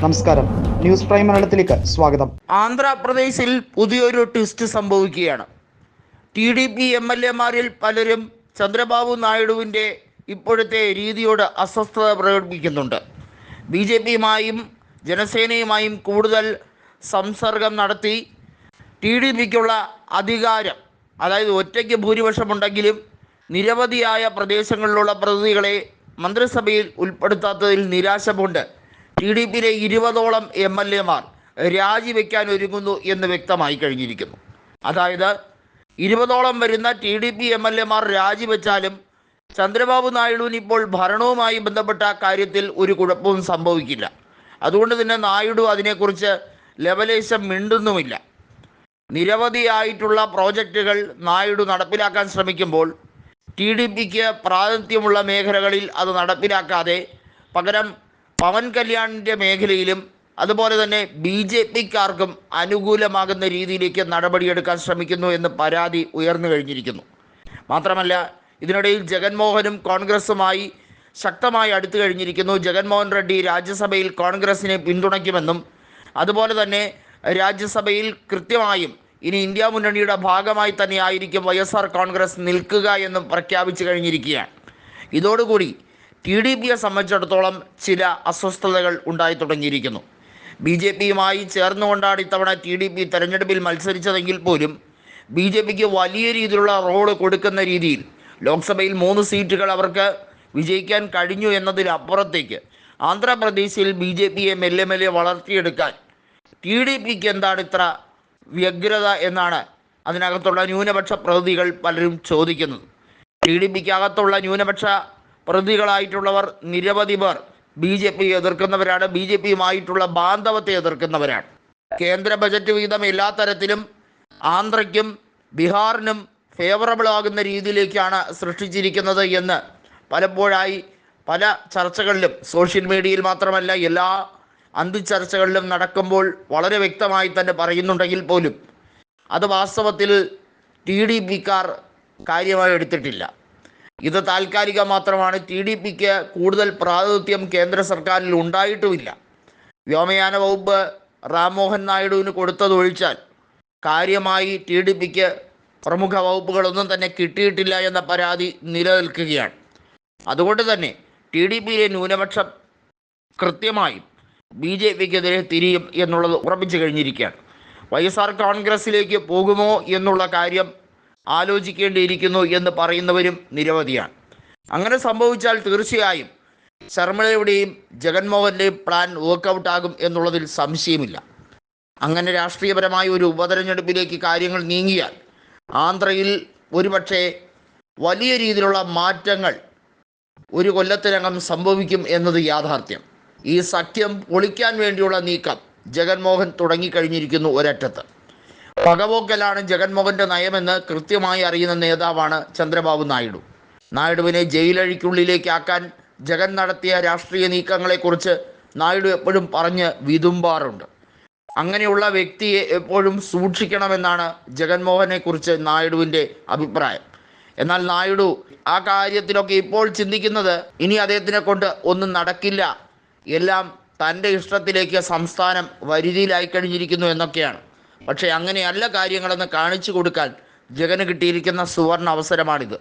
നമസ്കാരം. News prime മലയാളത്തിലേക്ക് സ്വാഗതം. ആന്ധ്രാപ്രദേശിൽ പുതിയൊരു ട്വിസ്റ്റ് സംഭവിക്കുകയാണ്. T D P M L എമാരിൽ പലരും ചന്ദ്രബാബു നായിഡുവിന്റെ ഇപ്പോഴത്തെ രീതിയോട് അസ്വസ്ഥത പ്രകടിപ്പിക്കുന്നുണ്ട്. ബി ജെ പിയുമായും ജനസേനയുമായും കൂടുതൽ സംസർഗം നടത്തി ടി ഡി പിക്കുള്ള അധികാരം അതായത് ഒറ്റയ്ക്ക് ഭൂരിപക്ഷമുണ്ടെങ്കിലും നിരവധിയായ പ്രദേശങ്ങളിലുള്ള പ്രതിനിധികളെ മന്ത്രിസഭയിൽ ഉൾപ്പെടുത്താത്തതിൽ നിരാശ കൊണ്ട് ടി ഡി പിയിലെ ഇരുപതോളം എം എൽ എമാർ രാജിവെക്കാൻ ഒരുങ്ങുന്നു എന്ന് വ്യക്തമായി കഴിഞ്ഞിരിക്കുന്നു. അതായത് ഇരുപതോളം വരുന്ന T D P M L എമാർ രാജിവെച്ചാലും ചന്ദ്രബാബു നായിഡുവിന് ഇപ്പോൾ ഭരണവുമായി ബന്ധപ്പെട്ട കാര്യത്തിൽ ഒരു കുഴപ്പവും സംഭവിക്കില്ല. അതുകൊണ്ട് തന്നെ നായിഡു അതിനെക്കുറിച്ച് ലവലേശം മിണ്ടുന്നുമില്ല. നിരവധിയായിട്ടുള്ള പ്രോജക്റ്റുകൾ നായിഡു നടപ്പിലാക്കാൻ ശ്രമിക്കുമ്പോൾ ടി ഡി പിക്ക് പ്രാതിനിധ്യമുള്ള മേഖലകളിൽ അത് നടപ്പിലാക്കാതെ പകരം പവൻ കല്യാണിന്റെ മേഖലയിലും അതുപോലെ തന്നെ ബി ജെ പിക്കാർക്കും അനുകൂലമാകുന്ന രീതിയിലേക്ക് നടപടിയെടുക്കാൻ ശ്രമിക്കുന്നു എന്ന് പരാതി ഉയർന്നു കഴിഞ്ഞിരിക്കുന്നു. മാത്രമല്ല ഇതിനിടയിൽ ജഗൻമോഹനും കോൺഗ്രസുമായി ശക്തമായി അടുത്തു കഴിഞ്ഞിരിക്കുന്നു. ജഗൻമോഹൻ റെഡ്ഡി രാജ്യസഭയിൽ കോൺഗ്രസിനെ പിന്തുണയ്ക്കുമെന്നും അതുപോലെ തന്നെ രാജ്യസഭയിൽ കൃത്യമായും ഇനി ഇന്ത്യ മുന്നണിയുടെ ഭാഗമായി തന്നെ ആയിരിക്കും വൈ എസ് ആർ കോൺഗ്രസ് നിൽക്കുക എന്നും പ്രഖ്യാപിച്ചു കഴിഞ്ഞിരിക്കുകയാണ്. ഇതോടുകൂടി ടി ഡി പിയെ സംബന്ധിച്ചിടത്തോളം ചില അസ്വസ്ഥതകൾ ഉണ്ടായി തുടങ്ങിയിരിക്കുന്നു. ബി ജെ പിയുമായി ചേർന്നുകൊണ്ടാണ് ഇത്തവണ ടി ഡി പി തെരഞ്ഞെടുപ്പിൽ മത്സരിച്ചതെങ്കിൽ പോലും ബി ജെ പിക്ക് വലിയ രീതിയിലുള്ള റോൾ കൊടുക്കുന്ന രീതിയിൽ ലോക്സഭയിൽ മൂന്ന് സീറ്റുകൾ അവർക്ക് വിജയിക്കാൻ കഴിഞ്ഞു എന്നതിനപ്പുറത്തേക്ക് ആന്ധ്രാപ്രദേശിൽ ബി ജെ പിയെ മെല്ലെ മെല്ലെ വളർത്തിയെടുക്കാൻ ടി ഡി പിക്ക് എന്താണ് ഇത്ര വ്യഗ്രത എന്നാണ് അതിനകത്തുള്ള ന്യൂനപക്ഷ പ്രതിനിധികൾ പലരും ചോദിക്കുന്നത്. ടി ഡി പിക്ക് അകത്തുള്ള ന്യൂനപക്ഷ പ്രതികളായിട്ടുള്ളവർ നിരവധി പേർ ബി ജെ പി എതിർക്കുന്നവരാണ്. ബി ജെ പിയുമായിട്ടുള്ള ബാന്ധവത്തെ എതിർക്കുന്നവരാണ്. കേന്ദ്ര ബജറ്റ് വിഹിതം എല്ലാ തരത്തിലും ആന്ധ്രയ്ക്കും ബീഹാറിനും ഫേവറബിൾ ആകുന്ന രീതിയിലേക്കാണ് സൃഷ്ടിച്ചിരിക്കുന്നത് എന്ന് പലപ്പോഴായി പല ചർച്ചകളിലും സോഷ്യൽ മീഡിയയിൽ മാത്രമല്ല എല്ലാ അന്തിച്ചർച്ചകളിലും നടക്കുമ്പോൾ വളരെ വ്യക്തമായി തന്നെ പറയുന്നുണ്ടെങ്കിൽ പോലും അത് വാസ്തവത്തിൽ ടി ഡി പിക്കാർ കാര്യമായി എടുത്തിട്ടില്ല. ഇത് താൽക്കാലിക മാത്രമാണ്. ടി ഡി പിക്ക് കൂടുതൽ പ്രാതിനിധ്യം കേന്ദ്ര സർക്കാരിൽ ഉണ്ടായിട്ടുമില്ല. വ്യോമയാന വകുപ്പ് റാംമോഹൻ നായിഡുവിന് കൊടുത്തതൊഴിച്ചാൽ കാര്യമായി ടി ഡി പിക്ക് പ്രമുഖ വകുപ്പുകളൊന്നും തന്നെ കിട്ടിയിട്ടില്ല എന്ന പരാതി നിലനിൽക്കുകയാണ്. അതുകൊണ്ട് തന്നെ ടി ഡി പിയിലെ ന്യൂനപക്ഷം കൃത്യമായും ബി ജെ പിക്കെതിരെ തിരിയും എന്നുള്ളത് ഉറപ്പിച്ചു കഴിഞ്ഞിരിക്കുകയാണ്. വൈ എസ് ആർ കോൺഗ്രസിലേക്ക് പോകുമോ എന്നുള്ള കാര്യം ആലോചിക്കേണ്ടിയിരിക്കുന്നു എന്ന് പറയുന്നവരും നിരവധിയാണ്. അങ്ങനെ സംഭവിച്ചാൽ തീർച്ചയായും ശർമ്മളയുടെയും ജഗൻമോഹന്റെയും പ്ലാൻ വർക്കൗട്ട് ആകും എന്നുള്ളതിൽ സംശയമില്ല. അങ്ങനെ രാഷ്ട്രീയപരമായ ഒരു ഉപതെരഞ്ഞെടുപ്പിലേക്ക് കാര്യങ്ങൾ നീങ്ങിയാൽ ആന്ധ്രയിൽ ഒരുപക്ഷെ വലിയ രീതിയിലുള്ള മാറ്റങ്ങൾ ഒരു കൊല്ലത്തിനകം സംഭവിക്കും എന്നത് യാഥാർത്ഥ്യം. ഈ സഖ്യം പൊളിക്കാൻ വേണ്ടിയുള്ള നീക്കം ജഗൻമോഹൻ തുടങ്ങിക്കഴിഞ്ഞിരിക്കുന്നു ഒരറ്റത്ത്. പകപോക്കലാണ് ജഗൻമോഹന്റെ നയമെന്ന് കൃത്യമായി അറിയുന്ന നേതാവാണ് ചന്ദ്രബാബു നായിഡു. നായിഡുവിനെ ജയിലഴിക്കുള്ളിലേക്കാക്കാൻ ജഗൻ നടത്തിയ രാഷ്ട്രീയ നീക്കങ്ങളെക്കുറിച്ച് നായിഡു എപ്പോഴും പറഞ്ഞ് വിതുമ്പാറുണ്ട്. അങ്ങനെയുള്ള വ്യക്തിയെ എപ്പോഴും സൂക്ഷിക്കണമെന്നാണ് ജഗൻമോഹനെക്കുറിച്ച് നായിഡുവിന്റെ അഭിപ്രായം. എന്നാൽ നായിഡു ആ കാര്യത്തിലൊക്കെ ഇപ്പോൾ ചിന്തിക്കുന്നത് ഇനി അദ്ദേഹത്തിനെ കൊണ്ട് ഒന്നും നടക്കില്ല. എല്ലാം തന്റെ ഇഷ്ടത്തിലേക്ക് സംസ്ഥാനം വരുതിയിലായി കഴിഞ്ഞിരിക്കുന്നു എന്നൊക്കെയാണ്. പക്ഷേ അങ്ങനെയല്ല കാര്യങ്ങളെന്ന് കാണിച്ചു കൊടുക്കാൻ ജഗന് കിട്ടിയിരിക്കുന്ന സുവർണ അവസരമാണിത്.